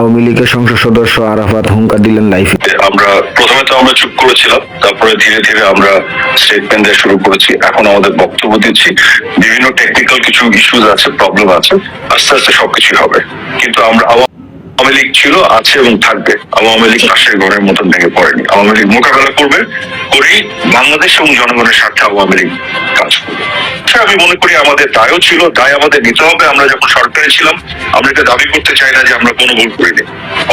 আওয়ামী লীগের সংসদ সদস্য আরাফাত হুঙ্কার দিলেন লাইফে। আমরা প্রথমে তো আমরা চুপ করেছিলাম, তারপরে ধীরে ধীরে আমরা স্টেটমেন্ট দেওয়া শুরু করেছি। এখন আমাদের বক্তব্য দিচ্ছি, বিভিন্ন টেকনিক্যাল কিছু ইস্যুজ আছে প্রবলেম আছে, আস্তে আস্তে সবকিছুই হবে। কিন্তু আমরা আওয়ামী লীগ ছিল আছে এবং থাকবে। আওয়ামী লীগ পাশের ঘরের মতন ভেঙে পড়েনি। আওয়ামী লীগ মোকাবেলা করবে করি বাংলাদেশ এবং জনগণের স্বার্থে আওয়ামী লীগ কাজ করবে। আমি মনে করি আমাদের দায়ও ছিল দায় আমাদের নিতে হবে। আমরা যখন সরকারে ছিলাম আমরা এটা দাবি করতে চাই না যে আমরা কোনো ভুল করিনি।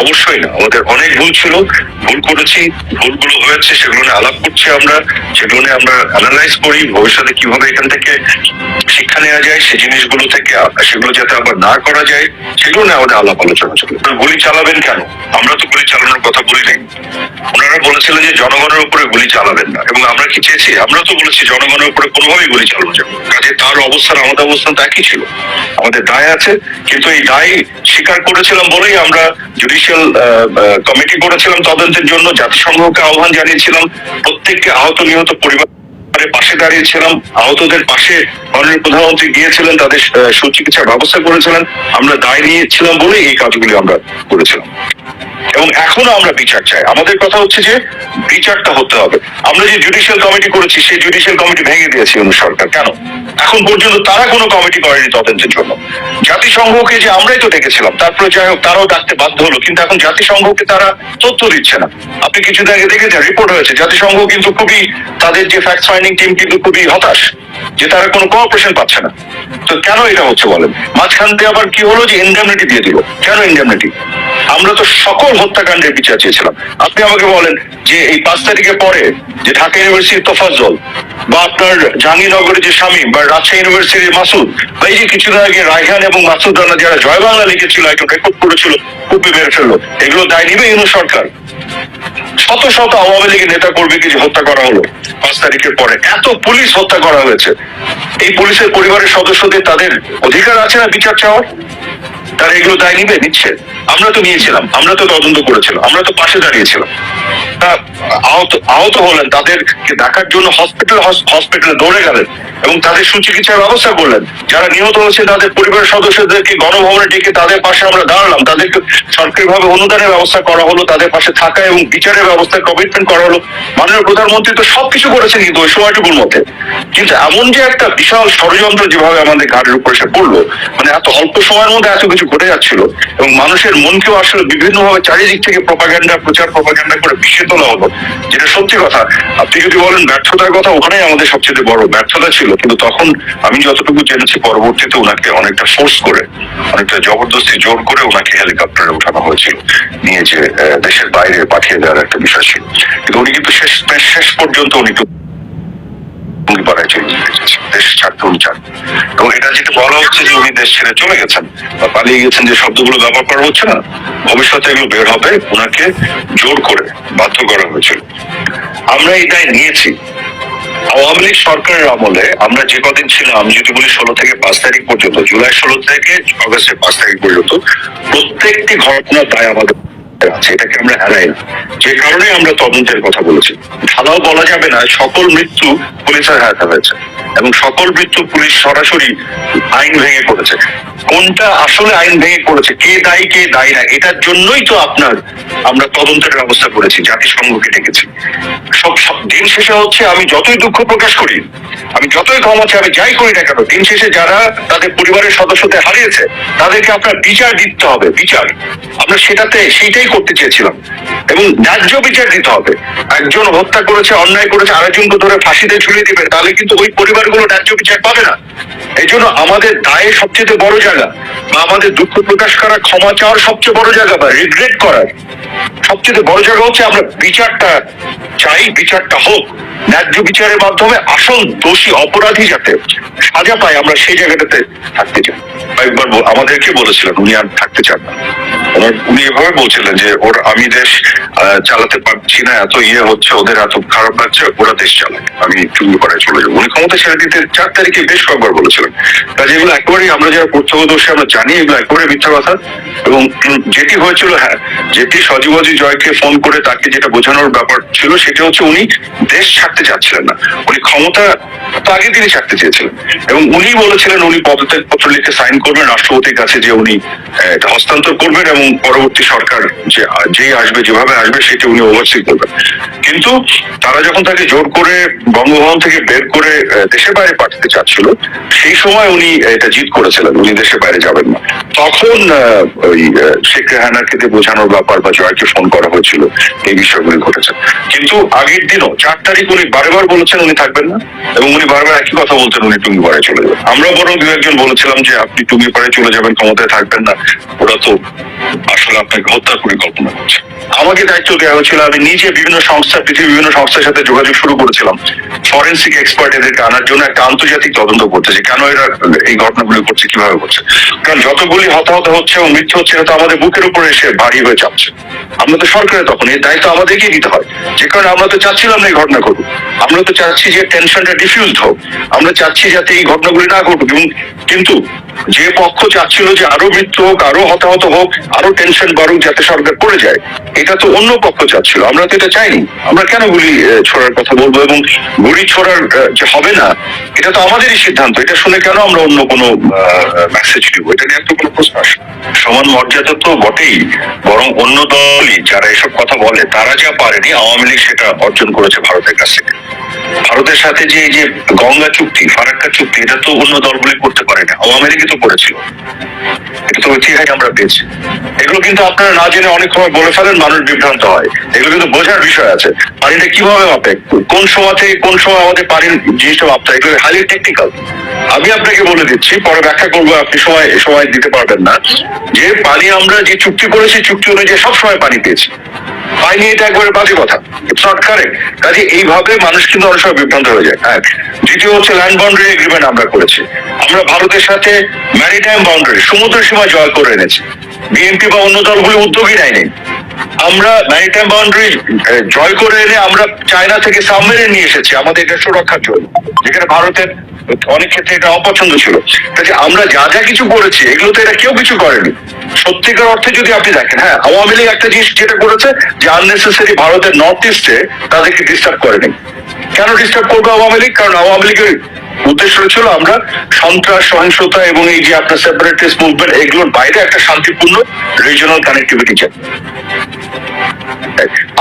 অবশ্যই না আমাদের অনেক ভুল ছিল। ভুল করেছি ভুলগুলো হয়েছে সেগুলো নিয়ে আলাপ করছি আমরা সেগুলো নিয়ে আমরা অ্যানালাইজ করি ভবিষ্যতে কীভাবে এখান থেকে শিক্ষা নেওয়া যায় সেই জিনিসগুলো থেকে সেগুলো যাতে আবার না করা যায় সেগুলো নিয়ে আমাদের আলাপ আলোচনা চলে গুলি চালাবেন কেন? আমরা তো গুলি চালানোর কথা বলি নাই ওনারা বলেছিলেন যে জনগণের উপরে গুলি চালাবেন না, এবং আমরা কি চেয়েছি? আমরা তো বলেছি জনগণের উপরে কোনোভাবেই গুলি চালানো যাবে কাজে তার অবস্থান, আমাদের অবস্থান তো একই ছিল। আমাদের দায় আছে, কিন্তু এই দায় স্বীকার করেছিলাম বলেই আমরা জুডিশিয়াল কমিটি করেছিলাম তদন্তের জন্য। জাতিসংঘকে আহ্বান জানিয়েছিলাম, প্রত্যেককে আহত নিহত পরিবার পাশে দাঁড়িয়েছিলাম, আহতদের পাশে মাননীয় প্রধানমন্ত্রী গিয়েছিলেন, তাদের সুচিকিৎসার ব্যবস্থা করেছিলেন। আমরা দায় নিয়েছিলাম বলেই এই কাজগুলি আমরা করেছিলাম। এবং এখনও আমরা বিচার চাই। আমাদের কথা হচ্ছে যে বিচারটা হতে হবে। আমরা যে জুডিশিয়াল কমিটি করেছি, সেই জুডিশিয়াল কমিটি ভেঙে দিয়েছে অন্য সরকার। কেন? এখন পর্যন্ত তারা কোনো কমিটি করেনি তদন্তের জন্য। জাতিসংঘকে যে আমরাই তো ডেকেছিলাম, তারপরে যাই হোক, তারাও ডাকতে বাধ্য হলো, কিন্তু এখন জাতিসংঘকে তারা তথ্য দিচ্ছে না। আপনি কিছুদিন আগে দেখেছেন রিপোর্ট হয়েছে, জাতিসংঘ কিন্তু খুবই তাদের যে ফ্যাক্ট ফাইন্ডিং টিম কিন্তু খুবই হতাশ যে তারা কোনো কোঅপারেশন পাচ্ছে না। তো কেন এটা হচ্ছে বলেন? মাঝখান দিয়ে আবার কি হলো যে ইন্ডেমনিটি দিয়ে দিল। কেন ইন্ডেমনিটি আমরা তো সকল হত্যাকাণ্ডের বিচার চেয়েছিলাম। আপনি আমাকে বলেন যে এই পাঁচ তারিখের পরে যে ঢাকা ইউনিভার্সিটির তোফাজ্জল বা আপনার জাহাঙ্গীরনগরের যে স্বামী বা রাজশাহী ইউনিভার্সিটির মাসুদ বা এই যে কিছুদিন আগে রায়হান এবং মাসুদ রানা যারা জয় বাংলা লিখেছিল একটা রেকর্ড করেছিল খুব মেরে ফেলল, এগুলো দায় নিবে ইউনু সরকার। শত শত আওয়ামী লীগের নেতা কর্মীকে হত্যা করা হলো, পাঁচ তারিখের পরে এত পুলিশ হত্যা করা হয়েছে। এই পুলিশের পরিবারের সদস্যদের তাদের অধিকার আছে না বিচার চাওয়ার? তারা এগুলো দায় নিবে, নিচ্ছে। আমরা তো নিয়েছিলাম, আমরা তো তদন্ত করেছিলাম, আমরা তো পাশে দাঁড়িয়েছিলাম। আহত হলেন দেখার জন্য হসপিটাল হসপিটালে দৌড়ে গেলেন এবং তাদের সুচিকিৎসার ব্যবস্থা করলেন। যারা নিহত হয়েছে, তাদের পরিবারের সদস্যদেরকে গণভবনে ডেকে তাদের পাশে আমরা দাঁড়ালাম। তাদেরকে সরকারিভাবে অনুদানের ব্যবস্থা করা হলো, তাদের পাশে থাকা এবং বিচারের ব্যবস্থা কমিটমেন্ট করা হলো। মাননীয় প্রধানমন্ত্রী তো সবকিছু করেছেন কিন্তু ওই সময়টুকুর মধ্যে। কিন্তু এমন যে একটা বিশাল ষড়যন্ত্র যেভাবে আমাদের ঘাটের উপর এসে পড়ল মানে এত অল্প সময়ের মধ্যে এত কিছু ঘটে যাচ্ছিল এবং মানুষের মনকেও আসলে বিভিন্নভাবে চারিদিক থেকে প্রপাগান্ডা প্রচার প্রপাগান্ডা করে পিছিয়ে তোলা হলো। যেটা সত্যি কথা, আপনি যদি বলেন ব্যর্থতার কথা, ওখানেই আমাদের সবচেয়ে বড় ব্যর্থতা ছিল। কিন্তু তখন আমি যতটুকু জেনেছি, পরবর্তীতে ওনাকে অনেকটা ফোর্স করে, অনেকটা জবরদস্তি জোর করে ওনাকে হেলিকপ্টারে উঠানো হয়েছিল। নিয়ে যে দেশের বাইরে পাঠিয়ে দেওয়ার একটা বিষয় ছিল। কিন্তু উনি কিন্তু শেষ শেষ পর্যন্ত উনি উনি পাড়ায় চলে গেছেন দেশ ছাড়তে উনি চান এবং এটা যেটা বলা হচ্ছে যে উনি দেশ ছেড়ে চলে গেছেন বা পালিয়ে গেছেন যে শব্দগুলো ব্যবহার করা হচ্ছে না, ভবিষ্যতে এগুলো বের হবে ওনাকে জোর করে বাধ্য করা হয়েছিল। আমরা দায় নিয়েছি। আওয়ামী লীগ সরকারের আমলে আমরা যে কদিন ছিলাম যদি বলি ষোলো থেকে পাঁচ তারিখ পর্যন্ত, জুলাই ষোলো থেকে অগস্টের পাঁচ তারিখ পর্যন্ত প্রত্যেকটি ঘটনার দায় আমাদের এটাকে আমরা হারাই। যে কারণে আমরা তদন্তের কথা বলেছি। ঢালাও বলা যাবে না, সকল মৃত্যু পুলিশের হাতে হয়েছে এবং সকল মৃত্যু পুলিশ সরাসরি আইন ভেঙে করেছে কোনটা আসলে আইন ভেঙে করেছে কে দায়ী কে দায়ী না, এটার জন্যই তো আপনার আমরা তদন্তের ব্যবস্থা করেছি, জাতিসংঘকে ডেকেছি। সব সব দিন শেষে হচ্ছে আমি যতই দুঃখ প্রকাশ করি, আমি যতই ক্ষমা আমি যাই করি না কেন, দিন শেষে যারা তাদের পরিবারের সদস্যদের হারিয়েছে, তাদেরকে আপনার বিচার দিতে হবে, বিচার। আমরা সেটাতে, সেইটাই করতে চেয়েছিলাম। এবং ন্যায্য বিচার দিতে হবে। একজন হত্যা করেছে, অন্যায় করেছে, আরেকজনকে ধরে ফাঁসিতে ঝুলিয়ে দিবে, তাহলে কিন্তু ওই পরিবারগুলো ন্যায্য বিচার পাবে না। এই জন্য আমাদের দায়ের সবচেয়ে বড় জায়গা বা আমাদের দুঃখ প্রকাশ করা, ক্ষমা চাওয়ার সবচেয়ে বড় জায়গা বা রিগ্রেট করার। সবচেয়ে বড় জায়গা হচ্ছে আমরা বিচারটা চাই, বিচারটা হোক। ন্যায্য বিচারের মাধ্যমে আসল দোষী, অপরাধী যাতে সাজা পায়, আমরা সেই জায়গাটাতে থাকতে চাই। একবার আমাদেরকে বলেছিলেন, উনি আর থাকতে চান না। উনি এভাবে বলছিলেন যে ওর আমি দেশ চালাতে পারছি না, এত ইয়ে হচ্ছে, ওদের এত খারাপ লাগছে, ওরা দেশ চালায় আমি চলে যাব। উনি ক্ষমতা ছেড়ে দিতে চার তারিখে বেশ কয়েকবার বলেছিলেন। কাজে এগুলো একেবারেই আমরা যারা প্রত্যক্ষদর্শী, আমরা জানি এগুলো একেবারে মিথ্যা কথা। এবং যেটি হয়েছিল হ্যাঁ যেটি সজীবাজি জয়কে ফোন করে তাকে যেটা বোঝানোর ব্যাপার ছিল, সেটা হচ্ছে উনি দেশ ছাড়তে চাচ্ছিলেন না। উনি ক্ষমতা তো আগে তিনি ছাড়তে চেয়েছিলেন। এবং উনি বলেছিলেন, উনি পদত্যাগ পত্র লিখে সাইন করবেন, রাষ্ট্রপতির কাছে যে উনি হস্তান্তর করবেন এবং পরবর্তী সরকার যে যেই আসবে, যেভাবে আসবে, সেটা উনি ওভারসি করবেন। কিন্তু তারা যখন তাকে জোর করে বঙ্গভবন থেকে বের করে দেশের বাইরে পাঠাতে চাচ্ছিল, সেই সময় উনি এটা জিত করেছিলেন, উনি দেশের বাইরে যাবেন না। তখন ওই শেখ রেহানাকে দিয়ে বোঝানোর ব্যাপার বা জয়কে ফোন করা হয়েছিল, এই বিষয়গুলি ঘটেছে। কিন্তু আগের দিনও, চার তারিখ উনি বারবার বলেছেন উনি থাকবেন না, এবং উনি বারবার একই কথা বলছেন, উনি টুঙ্গিপাড়ায় চলে যাবেন। আমরা বরং দু একজন বলেছিলাম যে, আপনি টুঙ্গিপাড়ায় চলে যাবেন, ক্ষমতায় থাকবেন না। ওরা তো আসলে আপনাকে হত্যার পরিকল্পনা করছে। আমাকে দায়িত্ব দেওয়া হয়েছিল, আমি নিজে বিভিন্ন সংস্থা, পৃথিবীর বিভিন্ন সংস্থার সাথে যোগাযোগ শুরু করেছিলাম। ফরেন্সিক এক্সপার্ট এদেরকে আনার জন্য একটা আন্তর্জাতিক তদন্ত করতে কেন এরা এই ঘটনাগুলি করছে, কীভাবে করছে? কারণ যতগুলি হতাহত হচ্ছে এবং মৃত্যু হচ্ছে এটা আমাদের বুকের উপরে এসে ভারী হয়ে চাপছে। আমরা তো সরকারের তখন এই দায়িত্ব আমাদেরকেই নিতে হয়। যে কারণে আমরা তো চাচ্ছিলাম না এই ঘটনা ঘটুক আমরা তো চাচ্ছি যে টেনশনটা ডিফিউজড হোক। আমরা চাচ্ছি যাতে এই ঘটনাগুলি না ঘটুক। এবং কিন্তু যে পক্ষ চাচ্ছিল যে আরও মৃত্যু হোক, আরও হতাহত হোক, আরও টেনশন বাড়ুক যাতে সরকার পড়ে যায়, এটা তো অন্য পক্ষ চাচ্ছিল। আমরা তো এটা চাইনি। আমরা কেন গুলি ছোড়ার কথা বলব এবং গুলি ছোড়ার যে হবে না, এটা তো আমাদেরই সিদ্ধান্ত। এটা শুনে কেন আমরা অন্য কোনো মেসেজ দিব? এটা নিয়ে তো কোনো প্রশ্ন আসে সমান মর্যাদা তো বটেই, বরং অন্য দলই, যারা এসব কথা বলে, তারা যা পারেনি, আওয়ামী লীগ সেটা অর্জন করেছে ভারতের কাছ ভারতের সাথে যে এই যে গঙ্গা চুক্তি, ফারাক্কা চুক্তি, এটা তো অন্য দলগুলি করতে পারে না আওয়ামী লীগই তো করেছিল। এটা তো ঐতিহাসিক আমরা পেয়েছি। এগুলো কিন্তু আপনারা না জেনে অনেক সময় বলে ফেলেন মানুষ বিভ্রান্ত হয়। এগুলো কিন্তু বোঝার বিষয় আছে। পানিটা কীভাবে মাপে কোন সময় থেকে কোন সময় আমাদের পানির জিনিসটা মাপতে হয়? এগুলো হাইলি টেকনিক্যাল আমি আপনাকে বলে দিচ্ছি, পরে ব্যাখ্যা করব, আপনি সময় সময় দিতে পারবেন না। যে পানি আমরা যে চুক্তি করেছি, চুক্তি অনুযায়ী সব সময় পানি পেয়েছি। পানি এটা একবারে বাজে কথা। ইটস নট কারেক্ট কাজে এইভাবে মানুষ কিন্তু অনেক সময় বিভ্রান্ত হয়ে যায়। এক দ্বিতীয় হচ্ছে ল্যান্ড বাউন্ডারি এগ্রিমেন্ট আমরা করেছি। আমরা ভারতের সাথে ম্যারিটাইম বাউন্ডারি সমুদ্র সীমা জয় করে এনেছি। বিএনপি বা অন্য দলগুলি উদ্যোগই নেয়নি। আমরা ম্যারিটাইম বাউন্ডারি জয় করে এনে আমরা চায়না থেকে সাবমেরিন নিয়ে এসেছি, আমাদের এটা সুরক্ষার জন্য, যেখানে ভারতের অনেক ক্ষেত্রে এটা অপছন্দ ছিল। কাজে আমরা যা যা কিছু করেছি, এগুলো তো এটা কেউ কিছু করেনি। সত্যিকার অর্থে যদি আপনি দেখেন হ্যাঁ আওয়ামী লীগ একটা জিনিস যেটা করেছে, যে আননেসেসারি ভারতের নর্থ ইস্টে তাদেরকে ডিস্টার্ব করেনি। কেন ডিস্টার্ব করব আওয়ামী লীগ? কারণ আওয়ামী লীগের উদ্দেশ্য ছিল আমরা সন্ত্রাস, সহিংসতা এবং এই যে আপনার সেপারেটিস্ট মুভমেন্ট এগুলোর বাইরে একটা শান্তিপূর্ণ রিজিওনাল কানেক্টিভিটি চাই।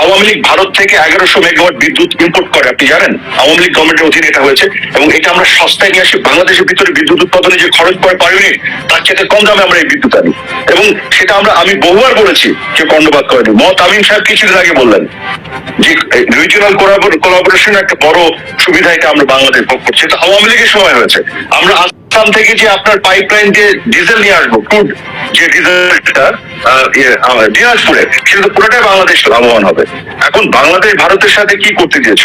আওয়ামী লীগ ভারত থেকে এগারোশো মেগাওয়াট বিদ্যুৎ ইম্পোর্ট করে, আপনি জানেন? আওয়ামী লীগ গভর্নমেন্টের অধীনে এটা হয়েছে এবং এটা আমরা সস্তায় নিয়ে আসি। বাংলাদেশের ভিতরে বিদ্যুৎ উৎপাদনে যে খরচ পড়ে পার ইউনিট তার চেয়ে কম দামে আমরা এই বিদ্যুৎ আনি। এবং সেটা আমরা, আমি বহুবার বলেছি যে কর্ণপাত করেনি। মত আমিন সাহেব কিছুদিন আগে বললেন যে রিজিওনাল কোলাবোরেশন একটা বড় সুবিধা এটা আমরা বাংলাদেশ ভোগ করছি। এটা আওয়ামী লীগের সময় হয়েছে। আমরা আসাম থেকে যে আপনার পাইপলাইন দিয়ে ডিজেল নিয়ে আসব ক্রুড যে ডিজেলটা ইয়ে, দিনাজপুরে সেটা পুরোটাই বাংলাদেশ লাভবান হবে। এখন বাংলাদেশ ভারতের সাথে কি করতে দিয়েছ?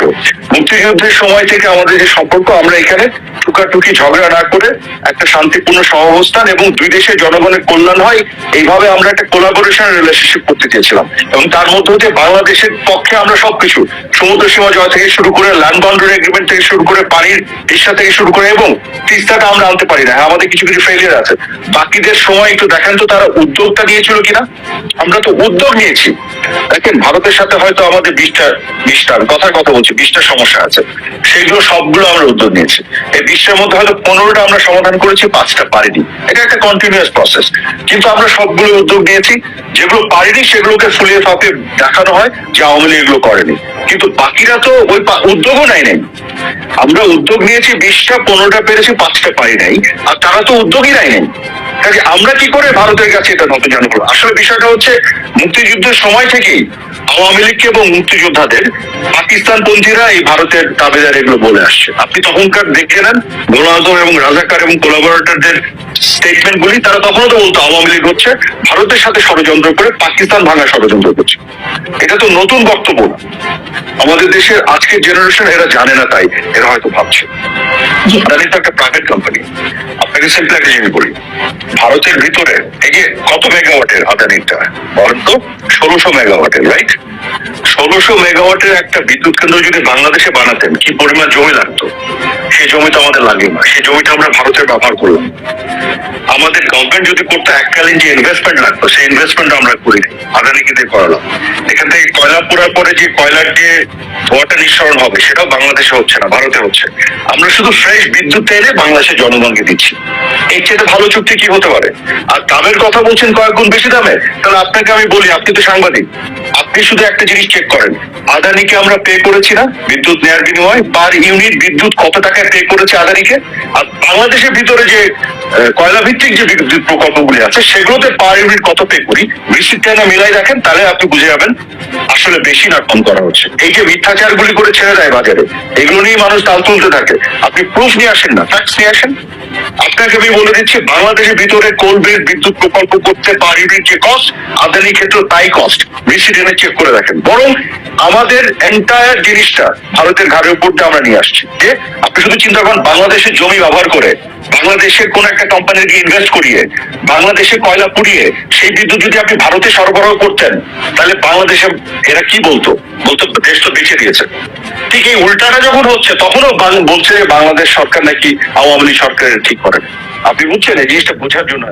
মুক্তিযুদ্ধের সময় থেকে আমাদের যে সম্পর্ক আমরা এখানে টুকাটুকি ঝগড়া না করে একটা শান্তিপূর্ণ সহাবস্থান এবং দুই দেশের জনগণের কল্যাণ হয় এইভাবে আমরা একটা কোলাবোরেশন রিলেশনশিপ করতে চেয়েছিলাম। এবং তার মধ্যে দিয়ে বাংলাদেশের পক্ষে আমরা সবকিছু সমুদ্র সীমা জয় থেকে শুরু করে ল্যান্ড বাউন্ডারি এগ্রিমেন্ট থেকে শুরু করে পানির ইচ্ছা থেকে শুরু করে এবং তিস্তাটা আমরা আনতে পারি না। আমাদের কিছু কিছু ফেলিয়ার আছে। বাকিদের সময় একটু দেখেন তো তারা উদ্যোগটা নিয়েছিল কিনা। আমরা তো উদ্যোগ নিয়েছি। দেখেন, ভারতের সাথে হয়তো আমাদের বিশটা বিশটা, আমি কথার কথা বলছি, বিশটা সমস্যা আছে। সেগুলো সবগুলো আমরা উদ্যোগ নিয়েছি। এই বিশটার মধ্যে হয়তো পনেরোটা আমরা সমাধান করেছি, পাঁচটা পারিনি। এটা একটা কন্টিনিউয়াস প্রসেস কিন্তু আমরা সবগুলো উদ্যোগ নিয়েছি। যেগুলো পারিনি, সেগুলোকে ফুলিয়ে ফাঁপিয়ে দেখানো হয় যে আওয়ামী লীগ এগুলো করেনি। কিন্তু বাকিরা তো ওই উদ্যোগও নেয় নাই আমরা উদ্যোগ নিয়েছি, বিশটা, পনেরোটা পেরেছি, পাঁচটা পারি নাই আর তারা তো উদ্যোগই নেয়নি নাই আমরা কি করে ভারতের কাছে এটা নতুন জানব? আসলে বিষয়টা হচ্ছে, মুক্তিযুদ্ধের সময় থেকেই আওয়ামী লীগকে এবং মুক্তিযোদ্ধাদের পাকিস্তান পন্থীরা এই ভারতের দাবিদার এগুলো বলে আসছে। আপনি তখনকার দেখে নেন গোলাম আজম এবং রাজাকার এবং কোলাবোরেটরদের স্টেটমেন্ট গুলি তারা তখনও তো বলতো আওয়ামী লীগ হচ্ছে ভারতের সাথে ষড়যন্ত্র করে পাকিস্তান ভাঙা ষড়যন্ত্র করছে। এটা তো নতুন বক্তব্য না। আমাদের দেশের আজকের জেনারেশন এরা জানে না তাই এরা হয়তো ভাবছে। তো একটা প্রাইভেট কোম্পানি একটা জিনিস বলি ভারতের ভিতরে, এই কত মেগাওয়াটের আদানিটা বলেন ষোলোশো মেগাওয়াটের রাইট ষোলোশো মেগাওয়াটের একটা বিদ্যুৎ কেন্দ্র যদি বাংলাদেশে বানাতেন, কি পরিমাণ জমি লাগতো? সেই জমি তো আমাদের লাগে না। সেই জমিটা আমরা ভারতের ব্যবহার করলাম। আমাদের গভর্নমেন্ট যদি করতে, এককালীন যে ইনভেস্টমেন্ট লাগতো, সেই ইনভেস্টমেন্ট আমরা করি আদানিকে দিয়ে করালাম। এখান থেকে কয়লা পোড়ার পরে যে কয়লার যে ধোয়াটা নিঃসরণ হবে, সেটাও বাংলাদেশে হচ্ছে না, ভারতে হচ্ছে। আমরা শুধু ফ্রেশ বিদ্যুৎ এনে বাংলাদেশের জনগণকে দিচ্ছি। এই চেয়ে ভালো চুক্তি কি হতে পারে? আর দামের কথা বলছেন কয়েক গুণ বেশি দামে, তাহলে আপনাকে আমি বলি, আপনি তো সাংবাদিক। আপনি শুধু একটা জিনিস চেক করেন। আদানিকে আমরা পে করেছি না, বিদ্যুৎ নেয়ার বিনিময়ে পার ইউনিট বিদ্যুৎ কত টাকায় পে করেছে আদানিকে? আর বাংলাদেশের ভিতরে যে কয়লা ভিত্তিক যে বিদ্যুৎ প্রকল্পগুলি আছে, সেগুলোতে পার ইউনিট কত পে করি? রিসিপ্টটা না মিলাই রাখেন, তাহলে আপনি বুঝে যাবেন, আসলে বেশি না কম করা হচ্ছে। এই যে মিথ্যাচারগুলি করে ছেড়ে দেয় বাজারে, এগুলো নিয়ে মানুষ তাল তুলতে থাকে। আপনি প্রুফ নিয়ে আসেন না ফ্যাক্টস নিয়ে আসেন। আপনাকে আমি বলে দিচ্ছি, বাংলাদেশের ভিতরে কোল বেড বিদ্যুৎ প্রকল্প করতে পারিবে যে কস্ট আদানি ক্ষেত্রে তাই কস্ট বেশি টেনে চেক করে দেখেন। বরং আমাদের এন্টায়ার জিনিসটা ভারতের ঘাড়ের উপর আমরা নিয়ে আসছি। যে আপনি শুধু চিন্তা করেন, বাংলাদেশের জমি ব্যবহার করে বাংলাদেশের কোন একটা কোম্পানিকে ইনভেস্ট করিয়ে বাংলাদেশে কয়লা পুড়িয়ে, সেই বিদ্যুৎ যদি আপনি ভারতে সরবরাহ করতেন, তাহলে বাংলাদেশে এরা কি বলতো? বলতো, দেশ তো বেঁচে দিয়েছে ঠিক এই উল্টাটা যখন হচ্ছে, তখনও বলছে যে বাংলাদেশ সরকার নাকি আওয়ামী লীগ সরকারের ঠিক করেন আপনি বুঝছেন? এই জিনিসটা বোঝার জন্য